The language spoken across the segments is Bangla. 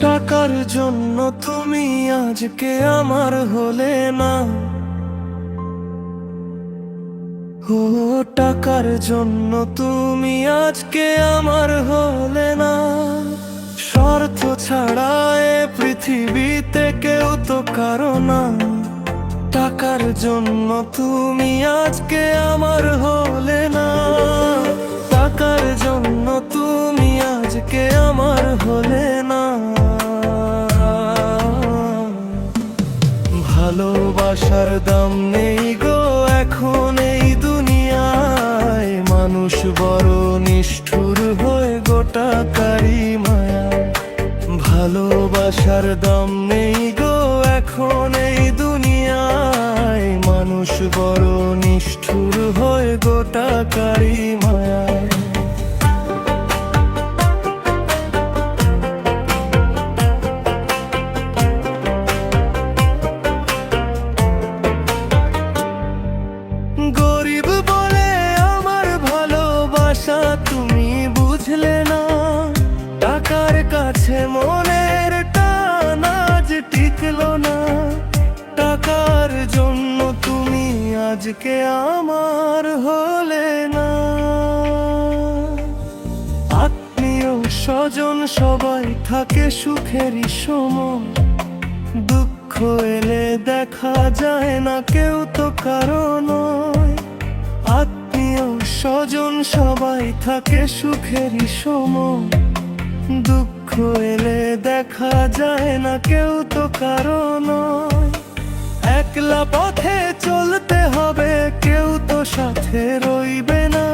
টাকার জন্য তুমি আজকে আমার হলে না। ও, টাকার জন্য তুমি আজকে আমার হলে না। স্বার্থ ছাড়া এ পৃথিবীতে কেউ তো কারও না। টাকার জন্য তুমি আজকে আমার হলে না। টাকার জন্য তুমি ভালোবাসার দাম নেই গো, এখন এই দুনিয়ায় মানুষ বড় নিষ্ঠুর হয়ে গোটা কারি মায়া। ভালোবাসার দাম মনের টান আজ টিকলো না। টাকার জন্য তুমি আজকে আমার হলে না। আত্মীয় স্বজন সবাই থাকে সুখেরই সময়। দুঃখ এলে দেখা যায় না কেউ তো কারণ আত্মীয় স্বজন সবাই থাকে সুখেরই সময়। দুঃখ এলে দেখা যায় না কেউ তো কারণ। একলা পথে চলতে হবে, কেউ তো সাথে রইবে না।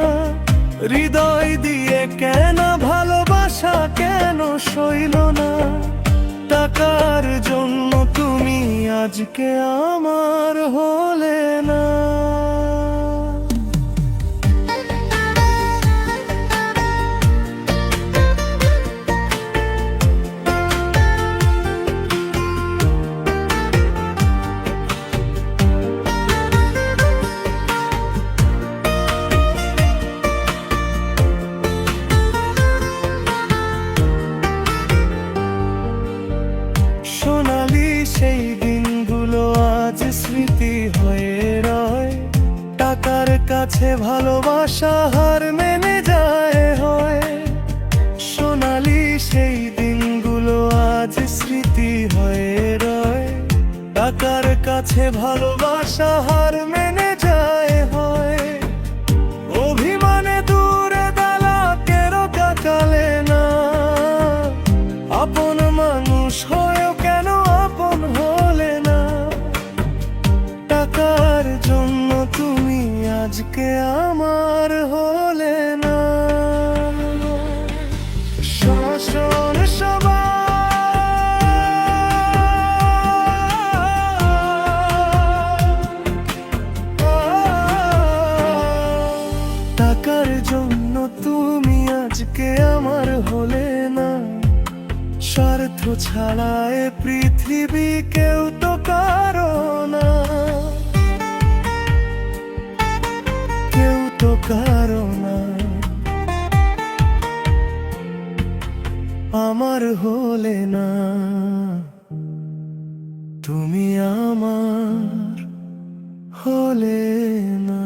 হৃদয় দিয়ে কেন ভালোবাসা, কেন সইল না? টাকার জন্য তুমি আজকে আমার হলে। কাছে ভালোবাসা হার মেনে যায় হয়। সোনালি সেই দিনগুলো আজ স্মৃতি হয়ে রয়। টাকার কাছে ভালোবাসা হার মেনে আজকে আমার হলে না? স্বার্থ ছাড়া এ পৃথিবী কেউ তো কারও না। কেউ তো কারও না। আমার হলে না। তুমি আমার হলে না।